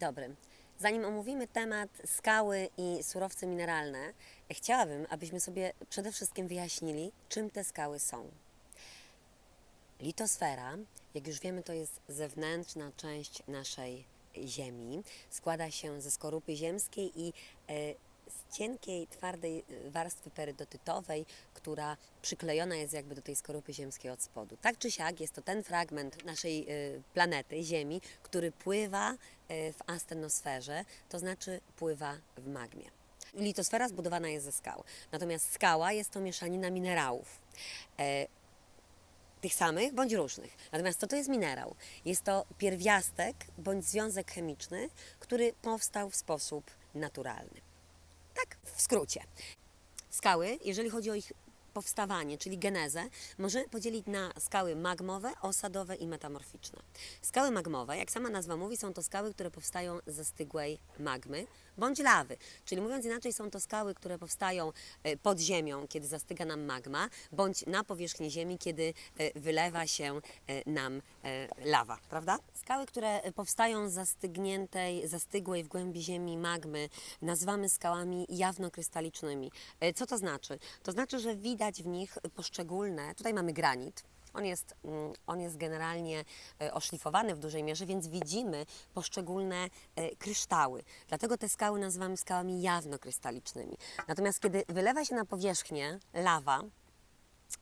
dobry. Zanim omówimy temat skały i surowce mineralne, chciałabym, abyśmy sobie przede wszystkim wyjaśnili, czym te skały są. Litosfera, jak już wiemy, to jest zewnętrzna część naszej Ziemi. Składa się ze skorupy ziemskiej i e, z cienkiej, twardej e, warstwy perydotytowej, która przyklejona jest jakby do tej skorupy ziemskiej od spodu. Tak czy siak jest to ten fragment naszej e, planety, Ziemi, który pływa e, w astenosferze, to znaczy pływa w magmie. Litosfera zbudowana jest ze skał, natomiast skała jest to mieszanina minerałów. E, tych samych bądź różnych. Natomiast co to jest minerał? Jest to pierwiastek bądź związek chemiczny, który powstał w sposób naturalny. W skrócie. Skały, jeżeli chodzi o ich powstawanie, czyli genezę, możemy podzielić na skały magmowe, osadowe i metamorficzne. Skały magmowe, jak sama nazwa mówi, są to skały, które powstają ze stygłej magmy bądź lawy. Czyli mówiąc inaczej, są to skały, które powstają e, pod ziemią, kiedy zastyga nam magma, bądź na powierzchni ziemi, kiedy e, wylewa się e, nam lawa, prawda? Skały, które powstają z zastygniętej, zastygłej w głębi ziemi magmy, nazywamy skałami jawnokrystalicznymi. Co to znaczy? To znaczy, że widać w nich poszczególne, tutaj mamy granit, on jest, mm, on jest generalnie e, oszlifowany w dużej mierze, więc widzimy poszczególne e, kryształy. Dlatego te skały nazywamy skałami jawnokrystalicznymi. Natomiast kiedy wylewa się na powierzchnię lawa,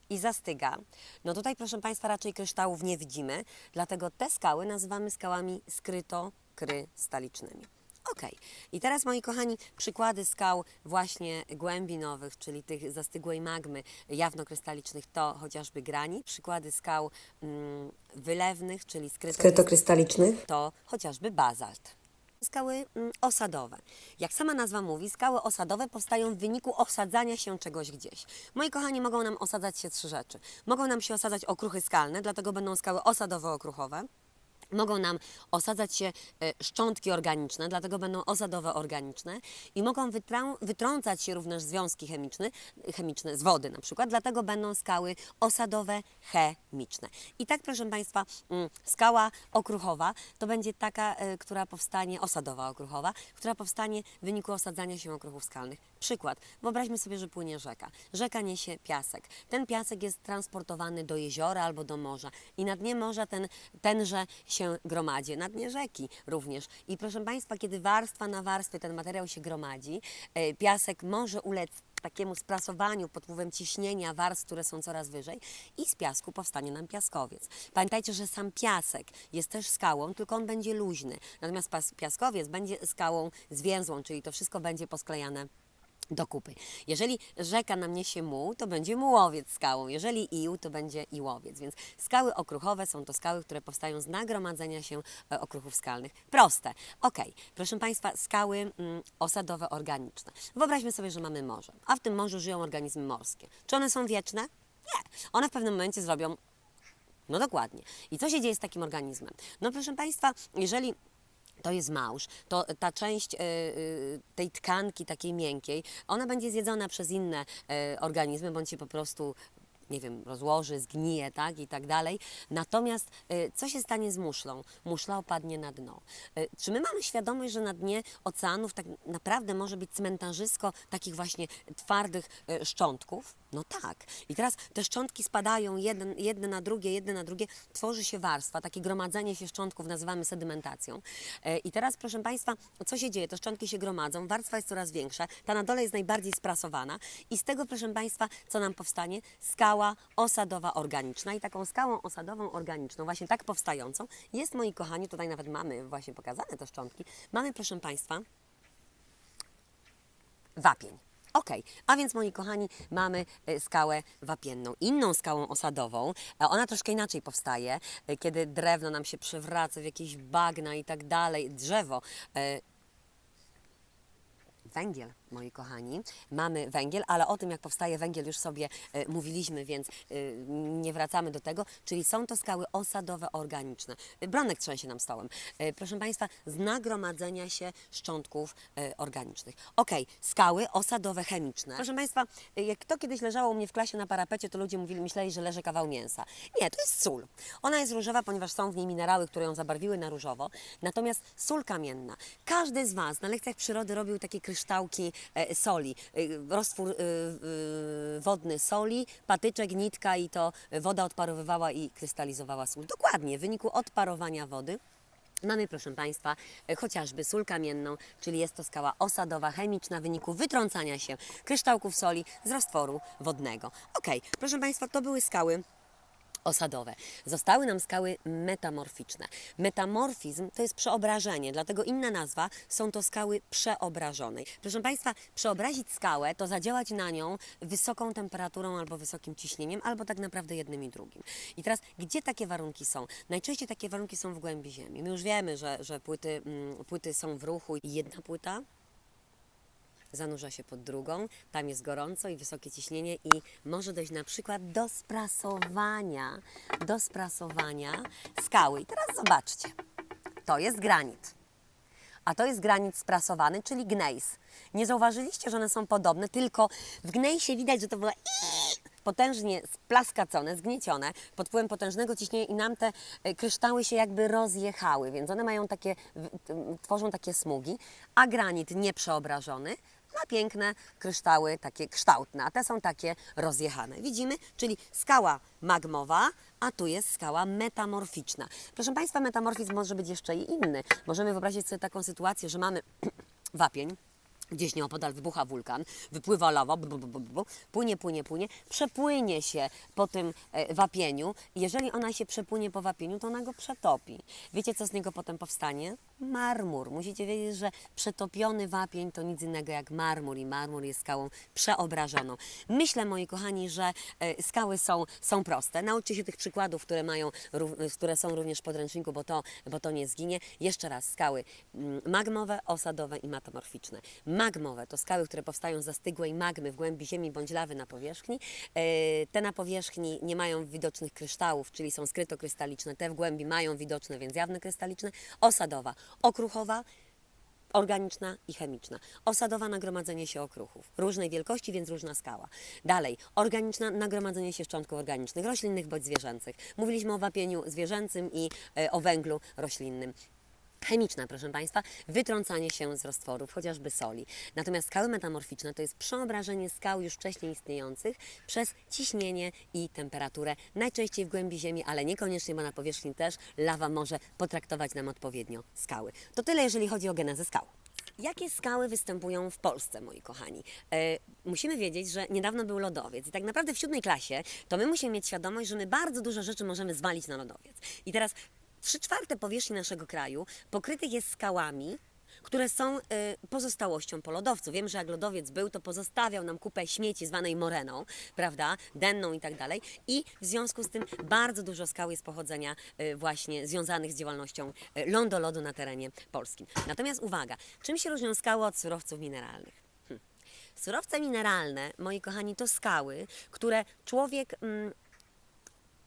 i zastyga. No tutaj, proszę Państwa, raczej kryształów nie widzimy, dlatego te skały nazywamy skałami skrytokrystalicznymi. Ok, i teraz moi kochani, przykłady skał właśnie głębinowych, czyli tych zastygłej magmy jawnokrystalicznych, to chociażby granit. Przykłady skał mm, wylewnych, czyli skrytokrystalicznych, to chociażby bazalt. Skały mm, osadowe. Jak sama nazwa mówi, skały osadowe powstają w wyniku osadzania się czegoś gdzieś. Moi kochani, mogą nam osadzać się trzy rzeczy. Mogą nam się osadzać okruchy skalne, dlatego będą skały osadowo-okruchowe. Mogą nam osadzać się e, szczątki organiczne, dlatego będą osadowe organiczne i mogą wytrą- wytrącać się również związki chemiczne, chemiczne z wody na przykład, dlatego będą skały osadowe chemiczne. I tak proszę Państwa, mm, skała okruchowa to będzie taka, e, która powstanie, osadowa okruchowa, która powstanie w wyniku osadzania się okruchów skalnych. Przykład, wyobraźmy sobie, że płynie rzeka. Rzeka niesie piasek. Ten piasek jest transportowany do jeziora albo do morza i na dnie morza ten, tenże się gromadzi, na dnie rzeki również. I proszę Państwa, kiedy warstwa na warstwie ten materiał się gromadzi, e, piasek może ulec takiemu sprasowaniu pod wpływem ciśnienia warstw, które są coraz wyżej i z piasku powstanie nam piaskowiec. Pamiętajcie, że sam piasek jest też skałą, tylko on będzie luźny. Natomiast piaskowiec będzie skałą zwięzłą, czyli to wszystko będzie posklejane do kupy. Jeżeli rzeka nam niesie muł, to będzie mułowiec skałą. Jeżeli ił, to będzie iłowiec. Więc skały okruchowe są to skały, które powstają z nagromadzenia się e, okruchów skalnych. Proste. Ok, proszę Państwa, skały mm, osadowe organiczne. Wyobraźmy sobie, że mamy morze, a w tym morzu żyją organizmy morskie. Czy one są wieczne? Nie. One w pewnym momencie zrobią no dokładnie. I co się dzieje z takim organizmem? No proszę Państwa, jeżeli to jest małż, to ta część e, e, tej tkanki takiej miękkiej, ona będzie zjedzona przez inne e, organizmy, bądź się po prostu nie wiem, rozłoży, zgnije, tak, i tak dalej. Natomiast e, co się stanie z muszlą? Muszla opadnie na dno. E, Czy my mamy świadomość, że na dnie oceanów tak naprawdę może być cmentarzysko takich właśnie twardych e, szczątków? No tak. I teraz te szczątki spadają jeden, jedne na drugie, jedne na drugie, tworzy się warstwa, takie gromadzenie się szczątków nazywamy sedymentacją. I teraz, proszę Państwa, co się dzieje? Te szczątki się gromadzą, warstwa jest coraz większa, ta na dole jest najbardziej sprasowana i z tego, proszę Państwa, co nam powstanie? Skała osadowa organiczna. I taką skałą osadową organiczną, właśnie tak powstającą, jest, moi kochani, tutaj nawet mamy właśnie pokazane te szczątki, mamy, proszę Państwa, wapień. Ok, a więc moi kochani, mamy e, skałę wapienną. Inną skałą osadową, a ona troszkę inaczej powstaje, e, kiedy drewno nam się przewraca w jakieś bagna i tak dalej, drzewo. e, Węgiel. Moi kochani. Mamy węgiel, ale o tym, jak powstaje węgiel, już sobie e, mówiliśmy, więc e, nie wracamy do tego. Czyli są to skały osadowe organiczne. E, Bronek trzęsie nam stołem. Proszę Państwa, z nagromadzenia się szczątków organicznych. Ok, skały osadowe chemiczne. Proszę Państwa, jak to kiedyś leżało u mnie w klasie na parapecie, to ludzie mówili, myśleli, że leży kawał mięsa. Nie, to jest sól. Ona jest różowa, ponieważ są w niej minerały, które ją zabarwiły na różowo. Natomiast sól kamienna. Każdy z Was na lekcjach przyrody robił takie kryształki soli. E, roztwór e, e, wodny soli, patyczek, nitka i to woda odparowywała i krystalizowała sól. Dokładnie, w wyniku odparowania wody Mamy, proszę Państwa, e, chociażby sól kamienną, czyli jest to skała osadowa, chemiczna w wyniku wytrącania się kryształków soli z roztworu wodnego. Ok, proszę Państwa, to były skały osadowe. Zostały nam skały metamorficzne. Metamorfizm to jest przeobrażenie, dlatego inna nazwa są to skały przeobrażonej. Proszę Państwa, przeobrazić skałę to zadziałać na nią wysoką temperaturą albo wysokim ciśnieniem, albo tak naprawdę jednym i drugim. I teraz, gdzie takie warunki są? Najczęściej takie warunki są w głębi ziemi. My już wiemy, że, że płyty, mm, płyty są w ruchu i jedna płyta zanurza się pod drugą, tam jest gorąco i wysokie ciśnienie i może dojść na przykład do sprasowania, do sprasowania skały. I teraz zobaczcie, to jest granit, a to jest granit sprasowany, czyli gnejs. Nie zauważyliście, że one są podobne, tylko w gnejsie widać, że to było potężnie splaskacone, zgniecione pod wpływem potężnego ciśnienia i nam te e, kryształy się jakby rozjechały, więc one mają takie, tworzą takie smugi, a granit nieprzeobrażony ma piękne kryształy, takie kształtne, a te są takie rozjechane. Widzimy? Czyli skała magmowa, a tu jest skała metamorficzna. Proszę Państwa, metamorfizm może być jeszcze i inny. Możemy wyobrazić sobie taką sytuację, że mamy wapień, Gdzieś nieopodal wybucha wulkan, wypływa lawa, bu, bu, bu, bu, płynie, płynie, płynie, przepłynie się po tym e, wapieniu. Jeżeli ona się przepłynie po wapieniu, to ona go przetopi. Wiecie, co z niego potem powstanie? Marmur. Musicie wiedzieć, że przetopiony wapień to nic innego jak marmur i marmur jest skałą przeobrażoną. Myślę, moi kochani, że e, skały są, są proste. Nauczcie się tych przykładów, które, mają, które są również w podręczniku, bo to, bo to nie zginie. Jeszcze raz, skały mm, magmowe, osadowe i metamorficzne. Magmowe to skały, które powstają z zastygłej magmy w głębi ziemi bądź lawy na powierzchni. E, Te na powierzchni nie mają widocznych kryształów, czyli są skrytokrystaliczne. Te w głębi mają widoczne, więc jawne krystaliczne. Osadowa, okruchowa, organiczna i chemiczna. Osadowa nagromadzenie się okruchów. Różnej wielkości, więc różna skała. Dalej, organiczna nagromadzenie się szczątków organicznych, roślinnych bądź zwierzęcych. Mówiliśmy o wapieniu zwierzęcym i e, o węglu roślinnym. Chemiczna, proszę Państwa, wytrącanie się z roztworów, chociażby soli. Natomiast skały metamorficzne to jest przeobrażenie skał już wcześniej istniejących przez ciśnienie i temperaturę, najczęściej w głębi ziemi, ale niekoniecznie, bo na powierzchni też lawa może potraktować nam odpowiednio skały. To tyle, jeżeli chodzi o genezę skał. Jakie skały występują w Polsce, moi kochani? E, musimy wiedzieć, że niedawno był lodowiec i tak naprawdę w siódmej klasie to my musimy mieć świadomość, że my bardzo dużo rzeczy możemy zwalić na lodowiec. I teraz trzy czwarte powierzchni naszego kraju pokrytych jest skałami, które są y, pozostałością po lodowcu. Wiem, że jak lodowiec był, to pozostawiał nam kupę śmieci zwanej moreną, prawda, denną i tak dalej. I w związku z tym bardzo dużo skał jest pochodzenia y, właśnie związanych z działalnością y, lądolodu na terenie polskim. Natomiast uwaga, czym się różnią skały od surowców mineralnych? Hm. Surowce mineralne, moi kochani, to skały, które człowiek... Mm,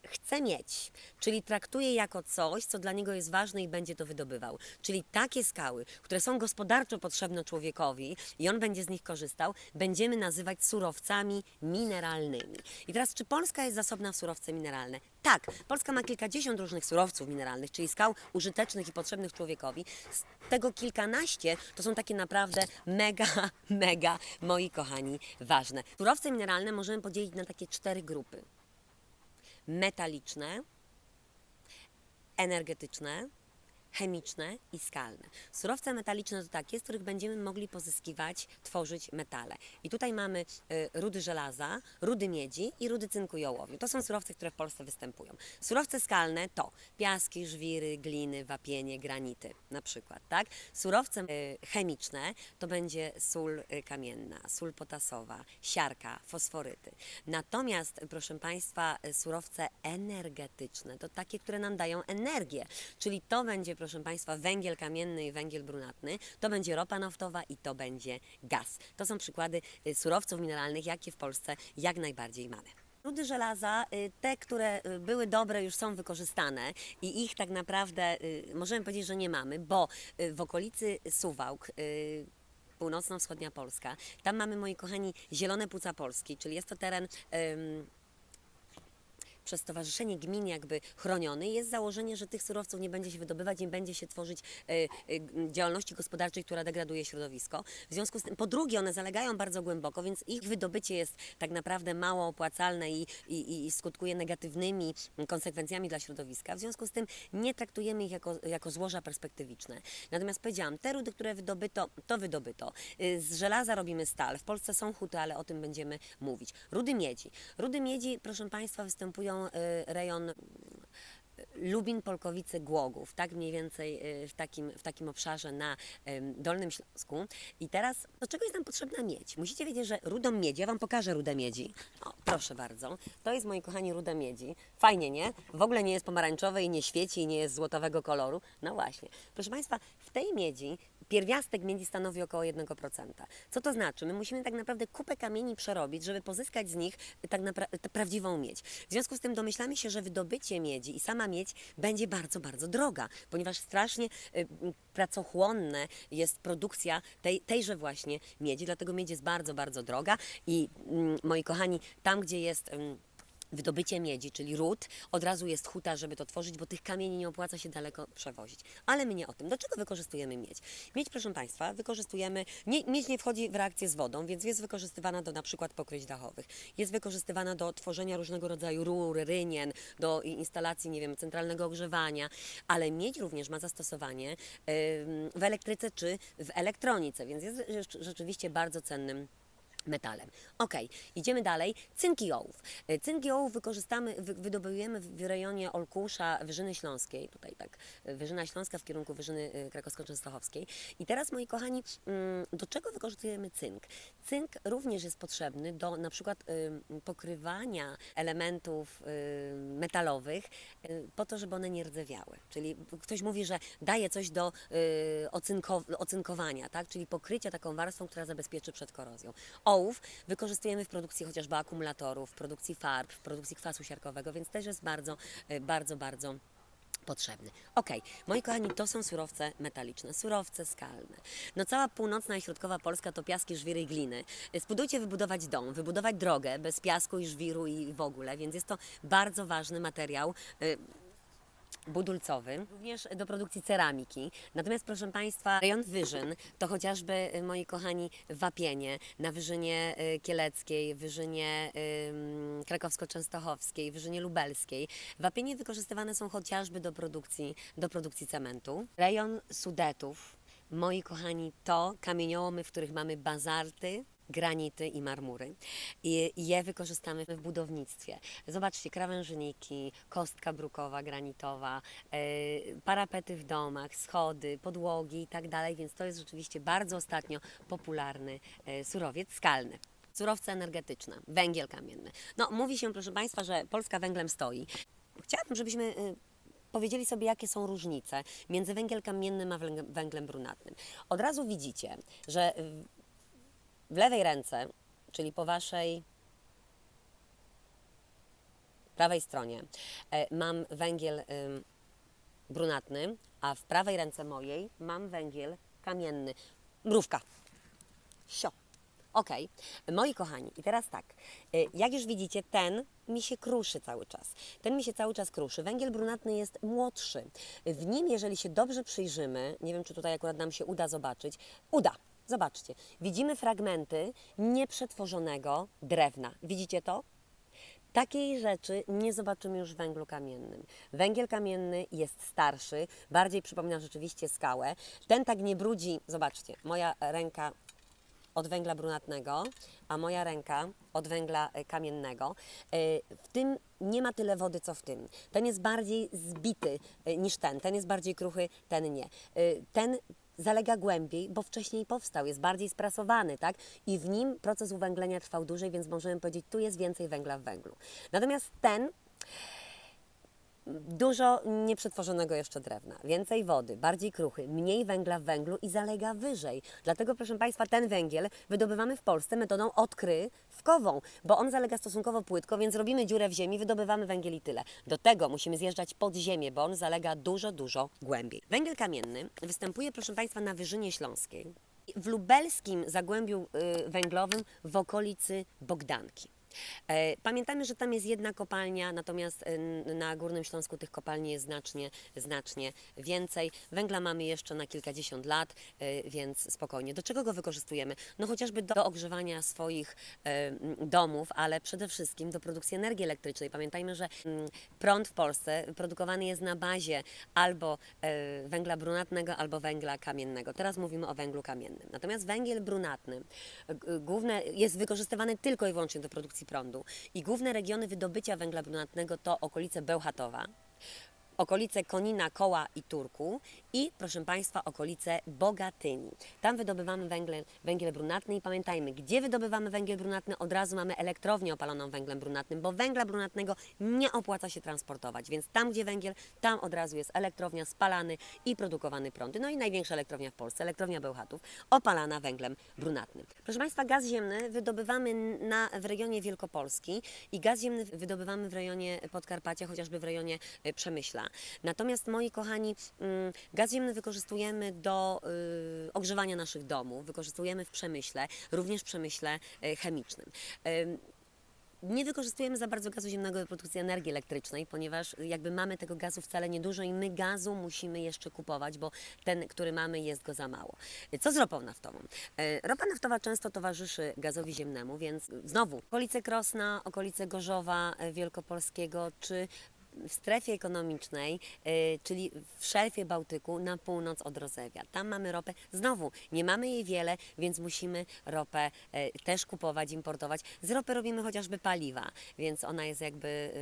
chce mieć, czyli traktuje jako coś, co dla niego jest ważne i będzie to wydobywał. Czyli takie skały, które są gospodarczo potrzebne człowiekowi i on będzie z nich korzystał, będziemy nazywać surowcami mineralnymi. I teraz, czy Polska jest zasobna w surowce mineralne? Tak, Polska ma kilkadziesiąt różnych surowców mineralnych, czyli skał użytecznych i potrzebnych człowiekowi. Z tego kilkanaście to są takie naprawdę mega, mega, moi kochani, ważne. Surowce mineralne możemy podzielić na takie cztery grupy metaliczne, energetyczne, chemiczne i skalne. Surowce metaliczne to takie, z których będziemy mogli pozyskiwać, tworzyć metale. I tutaj mamy y, rudy żelaza, rudy miedzi i rudy cynku i ołowiu. To są surowce, które w Polsce występują. Surowce skalne to piaski, żwiry, gliny, wapienie, granity na przykład, tak? Surowce y, chemiczne to będzie sól y, kamienna, sól potasowa, siarka, fosforyty. Natomiast, proszę Państwa, surowce energetyczne to takie, które nam dają energię, czyli to będzie, proszę Państwa, węgiel kamienny i węgiel brunatny, to będzie ropa naftowa i to będzie gaz. To są przykłady y, surowców mineralnych, jakie w Polsce jak najbardziej mamy. Rudy żelaza, y, te, które y, były dobre, już są wykorzystane i ich tak naprawdę możemy powiedzieć, że nie mamy, bo w okolicy Suwałk, północno-wschodnia Polska, tam mamy, moi kochani, Zielone Płuca Polski, czyli jest to teren... przez Stowarzyszenie Gmin jakby chroniony jest założenie, że tych surowców nie będzie się wydobywać, nie będzie się tworzyć e, e, działalności gospodarczej, która degraduje środowisko. W związku z tym, po drugie, one zalegają bardzo głęboko, więc ich wydobycie jest tak naprawdę mało opłacalne i, i, i skutkuje negatywnymi konsekwencjami dla środowiska. W związku z tym nie traktujemy ich jako, jako złoża perspektywiczne. Natomiast powiedziałam, te rudy, które wydobyto, to wydobyto. Y, Z żelaza robimy stal. W Polsce są huty, ale o tym będziemy mówić. Rudy miedzi. Rudy miedzi, proszę Państwa, występują y, rejon y, Lubin, Polkowice, Głogów, tak mniej więcej y, w takim, w takim obszarze na Dolnym Śląsku. I teraz, do czego jest nam potrzebna miedź? Musicie wiedzieć, że rudą miedzi, ja Wam pokażę rudę miedzi. O, proszę bardzo. To jest, moi kochani, ruda miedzi. Fajnie, nie? W ogóle nie jest pomarańczowe i nie świeci nie jest złotowego koloru. No właśnie. Proszę Państwa, w tej miedzi pierwiastek miedzi stanowi około 1%. Co to znaczy? My musimy tak naprawdę kupę kamieni przerobić, żeby pozyskać z nich tak naprawdę prawdziwą miedź. W związku z tym domyślamy się, że wydobycie miedzi i sama miedź będzie bardzo, bardzo droga, ponieważ strasznie y, pracochłonne jest produkcja tej, tejże właśnie miedzi, dlatego miedź jest bardzo, bardzo droga i mm, moi kochani, tam gdzie jest... wydobycie miedzi, czyli ród, od razu jest huta, żeby to tworzyć, bo tych kamieni nie opłaca się daleko przewozić. Ale my nie o tym. Do czego wykorzystujemy miedź? Miedź, proszę Państwa, wykorzystujemy, nie, miedź nie wchodzi w reakcję z wodą, więc jest wykorzystywana do na przykład pokryć dachowych. Jest wykorzystywana do tworzenia różnego rodzaju rur, rynien, do instalacji, nie wiem, centralnego ogrzewania, ale miedź również ma zastosowanie w elektryce czy w elektronice, więc jest rzecz- rzeczywiście bardzo cennym metalem. Ok, idziemy dalej. Cynk i ołów. E, Cynk i ołów wykorzystamy, wy, wydobujemy w rejonie Olkusza, Wyżyny Śląskiej, tutaj tak, e, Wyżyna Śląska w kierunku Wyżyny e, Krakowsko-Częstochowskiej. I teraz, moi kochani, mm, do czego wykorzystujemy cynk? Cynk również jest potrzebny do na przykład pokrywania elementów metalowych po to, żeby one nie rdzewiały. Czyli ktoś mówi, że daje coś do ocynko, ocynkowania, tak? czyli pokrycia taką warstwą, która zabezpieczy przed korozją. Ołów wykorzystujemy w produkcji chociażby akumulatorów, w produkcji farb, w produkcji kwasu siarkowego, więc też jest bardzo, y, bardzo, bardzo potrzebny. Ok, moi kochani, to są surowce metaliczne, surowce skalne. No cała północna i środkowa Polska to piaski, żwiry i gliny. Spróbujcie wybudować dom, wybudować drogę bez piasku i żwiru i w ogóle, więc jest to bardzo ważny materiał. Y, budulcowy, również do produkcji ceramiki. Natomiast proszę Państwa, rejon Wyżyn to chociażby, y, moi kochani, wapienie na Wyżynie y, Kieleckiej, Wyżynie Krakowsko-Częstochowskiej, Wyżynie Lubelskiej. Wapienie wykorzystywane są chociażby do produkcji, do produkcji cementu. Rejon Sudetów, moi kochani, to kamieniołomy, w których mamy bazalty, granity i marmury. I je wykorzystamy w budownictwie. Zobaczcie, krawężniki, kostka brukowa, granitowa, e, parapety w domach, schody, podłogi i tak dalej, więc to jest rzeczywiście bardzo ostatnio popularny e, surowiec skalny. Surowce energetyczne, węgiel kamienny. No, mówi się, proszę Państwa, że Polska węglem stoi. Chciałabym, żebyśmy y, powiedzieli sobie, jakie są różnice między węgiel kamiennym a węglem- brunatnym. Od razu widzicie, że w lewej ręce, czyli po waszej prawej stronie, e, mam węgiel brunatny, a w prawej ręce mojej mam węgiel kamienny. Mrówka. Sio. Okej, moi kochani, i teraz tak, y, jak już widzicie, ten mi się kruszy cały czas. Ten mi się cały czas kruszy. Węgiel brunatny jest młodszy. W nim, jeżeli się dobrze przyjrzymy, nie wiem, czy tutaj akurat nam się uda zobaczyć, uda. Zobaczcie, widzimy fragmenty nieprzetworzonego drewna. Widzicie to? Takiej rzeczy nie zobaczymy już w węglu kamiennym. Węgiel kamienny jest starszy, bardziej przypomina rzeczywiście skałę. Ten tak nie brudzi. Zobaczcie, moja ręka od węgla brunatnego, a moja ręka od węgla e, kamiennego. E, W tym nie ma tyle wody, co w tym. Ten jest bardziej zbity e, niż ten. Ten jest bardziej kruchy, ten nie. Ten zalega głębiej, bo wcześniej powstał, jest bardziej sprasowany, tak? I w nim proces uwęglenia trwał dłużej, więc możemy powiedzieć, tu jest więcej węgla w węglu. Natomiast ten Dużo nieprzetworzonego jeszcze drewna, więcej wody, bardziej kruchy, mniej węgla w węglu i zalega wyżej. Dlatego, proszę Państwa, ten węgiel wydobywamy w Polsce metodą odkrywkową, bo on zalega stosunkowo płytko, więc robimy dziurę w ziemi, wydobywamy węgiel i tyle. Do tego musimy zjeżdżać pod ziemię, bo on zalega dużo, dużo głębiej. Węgiel kamienny występuje, proszę Państwa, na Wyżynie Śląskiej, w lubelskim zagłębiu y, węglowym w okolicy Bogdanki. E, Pamiętamy, że tam jest jedna kopalnia, natomiast e, na Górnym Śląsku tych kopalni jest znacznie, znacznie więcej. Węgla mamy jeszcze na kilkadziesiąt lat, e, więc spokojnie. Do czego go wykorzystujemy? No chociażby do ogrzewania swoich domów, ale przede wszystkim do produkcji energii elektrycznej. Pamiętajmy, że prąd w Polsce produkowany jest na bazie albo węgla brunatnego, albo węgla kamiennego. Teraz mówimy o węglu kamiennym. Natomiast węgiel brunatny główne, jest wykorzystywany tylko i wyłącznie do produkcji prądu. I główne regiony wydobycia węgla brunatnego to okolice Bełchatowa, okolice Konina, Koła i Turku i, proszę Państwa, okolice Bogatyni. Tam wydobywamy węgiel, węgiel brunatny i pamiętajmy, gdzie wydobywamy węgiel brunatny, od razu mamy elektrownię opaloną węglem brunatnym, bo węgla brunatnego nie opłaca się transportować, więc tam, gdzie węgiel, tam od razu jest elektrownia, spalany i produkowany prąd. No i największa elektrownia w Polsce, elektrownia Bełchatów, opalana węglem brunatnym. Proszę Państwa, gaz ziemny wydobywamy na, w regionie Wielkopolski i gaz ziemny wydobywamy w rejonie Podkarpacia, chociażby w rejonie y, Przemyśla. Natomiast, moi kochani, mm, gaz ziemny wykorzystujemy do y, ogrzewania naszych domów, wykorzystujemy w przemyśle, również w przemyśle y, chemicznym. Ym, nie wykorzystujemy za bardzo gazu ziemnego do produkcji energii elektrycznej, ponieważ jakby mamy tego gazu wcale niedużo i my gazu musimy jeszcze kupować, bo ten, który mamy, jest go za mało. Co z ropą naftową? E, Ropa naftowa często towarzyszy gazowi ziemnemu, więc znowu okolice Krosna, okolice Gorzowa e, Wielkopolskiego, czy w strefie ekonomicznej, e, czyli w szelfie Bałtyku na północ od Rozewia. Tam mamy ropę. Znowu, nie mamy jej wiele, więc musimy ropę e, też kupować, importować. Z ropy robimy chociażby paliwa, więc ona jest jakby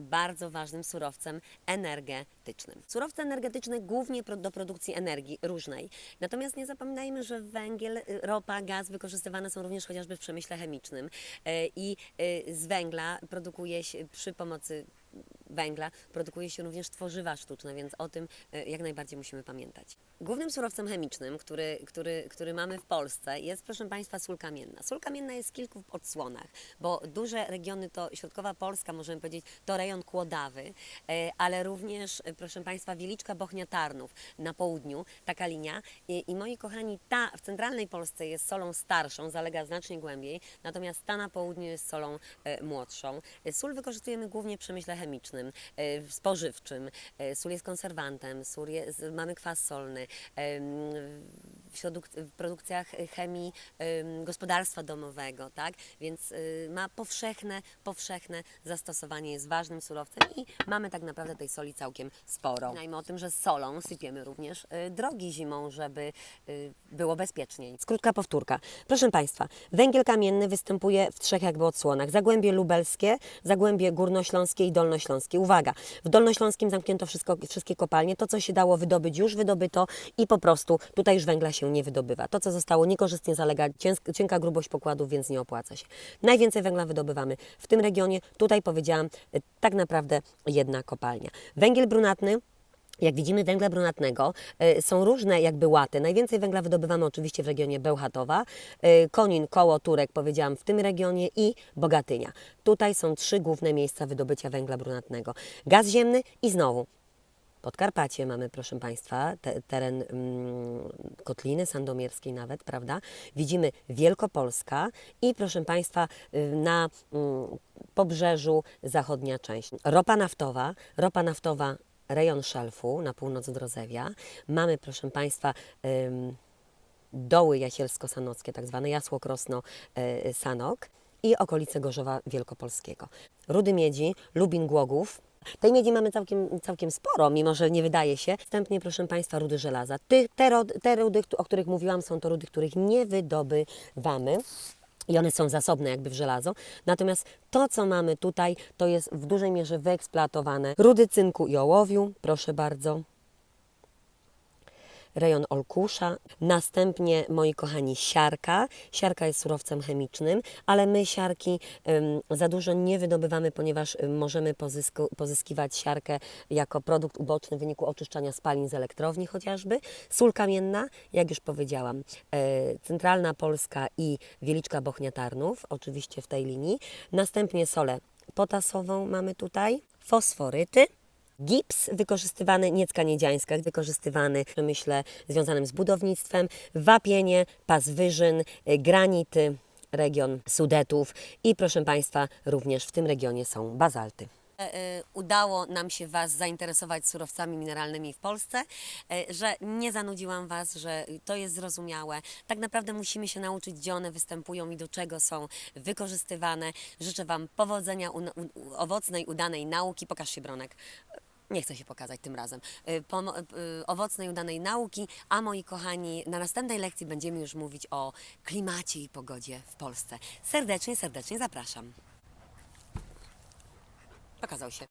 bardzo ważnym surowcem energetycznym. Surowce energetyczne głównie do produkcji energii różnej. Natomiast nie zapominajmy, że węgiel, y, ropa, gaz wykorzystywane są również chociażby w przemyśle chemicznym i z węgla produkuje się przy pomocy węgla produkuje się również tworzywa sztuczne, więc o tym e, jak najbardziej musimy pamiętać. Głównym surowcem chemicznym, który, który, który mamy w Polsce jest, proszę Państwa, sól kamienna. Sól kamienna jest w kilku odsłonach, bo duże regiony to środkowa Polska, możemy powiedzieć, to rejon Kłodawy, e, ale również, e, proszę Państwa, Wieliczka Bochnia Tarnów na południu, taka linia. I, I moi kochani, ta w centralnej Polsce jest solą starszą, zalega znacznie głębiej, natomiast ta na południu jest solą młodszą. Sól wykorzystujemy głównie w przemyśle chemicznym, e, spożywczym. E, Sól jest konserwantem, sól jest, mamy kwas solny. W, produkcjach chemii em, gospodarstwa domowego, tak? Więc y, ma powszechne, powszechne zastosowanie, jest ważnym surowcem i mamy tak naprawdę tej soli całkiem sporo. Pamiętajmy o tym, że solą sypiemy również drogi zimą, żeby było bezpieczniej. Skrótka powtórka. Proszę Państwa, węgiel kamienny występuje w trzech jakby odsłonach. Zagłębie lubelskie, Zagłębie górnośląskie i dolnośląskie. Uwaga, w dolnośląskim zamknięto wszystko, wszystkie kopalnie. To, co się dało wydobyć, już wydobyto i po prostu tutaj już węgla się nie wydobywa. To, co zostało, niekorzystnie zalega cienk- cienka grubość pokładów, więc nie opłaca się. Najwięcej węgla wydobywamy w tym regionie. Tutaj powiedziałam, y, tak naprawdę jedna kopalnia. Węgiel brunatny jak widzimy węgla brunatnego, y, są różne jakby łaty. Najwięcej węgla wydobywamy oczywiście w regionie Bełchatowa, y, Konin, Koło, Turek, powiedziałam, w tym regionie i Bogatynia. Tutaj są trzy główne miejsca wydobycia węgla brunatnego. Gaz ziemny i znowu Podkarpacie mamy, proszę Państwa, te, teren mm, Kotliny Sandomierskiej nawet, prawda? Widzimy Wielkopolska i proszę Państwa y, na mm, pobrzeżu zachodnia część. Ropa naftowa, ropa naftowa rejon szelfu na północ od Rozewia. Mamy, proszę Państwa, doły jasielsko-sanockie, tak zwane jasło krosno y, sanok i okolice Gorzowa Wielkopolskiego. Rudy miedzi, Lubin Głogów, tej miedzi mamy całkiem, całkiem sporo, mimo że nie wydaje się. Wstępnie, proszę Państwa, rudy żelaza. Te, te rudy, o których mówiłam, są to rudy, których nie wydobywamy. I one są zasobne jakby w żelazo. Natomiast to, co mamy tutaj, to jest w dużej mierze wyeksploatowane. Rudy cynku i ołowiu, proszę bardzo. Rejon olkusza. Następnie, moi kochani, siarka. Siarka jest surowcem chemicznym, ale my siarki za dużo nie wydobywamy, ponieważ em, możemy pozysku, pozyskiwać siarkę jako produkt uboczny w wyniku oczyszczania spalin z elektrowni chociażby. Sól kamienna, jak już powiedziałam, e, centralna Polska i Wieliczka Bochnia Tarnów, oczywiście w tej linii. Następnie solę potasową mamy tutaj, fosforyty, Gips wykorzystywany, niecka niedziańska, wykorzystywany w przemyśle związanym z budownictwem, wapienie, pas wyżyn, y, granity, region Sudetów i proszę Państwa, również w tym regionie są bazalty. E, Udało nam się Was zainteresować surowcami mineralnymi w Polsce, e, że nie zanudziłam Was, że to jest zrozumiałe. Tak naprawdę musimy się nauczyć, gdzie one występują i do czego są wykorzystywane. Życzę Wam powodzenia, owocnej, udanej nauki. Pokaż się, Bronek. Nie chcę się pokazać tym razem. Y, Pomo- y, owocnej, udanej nauki, a moi kochani, na następnej lekcji będziemy już mówić o klimacie i pogodzie w Polsce. Serdecznie, serdecznie zapraszam. Pokazał się.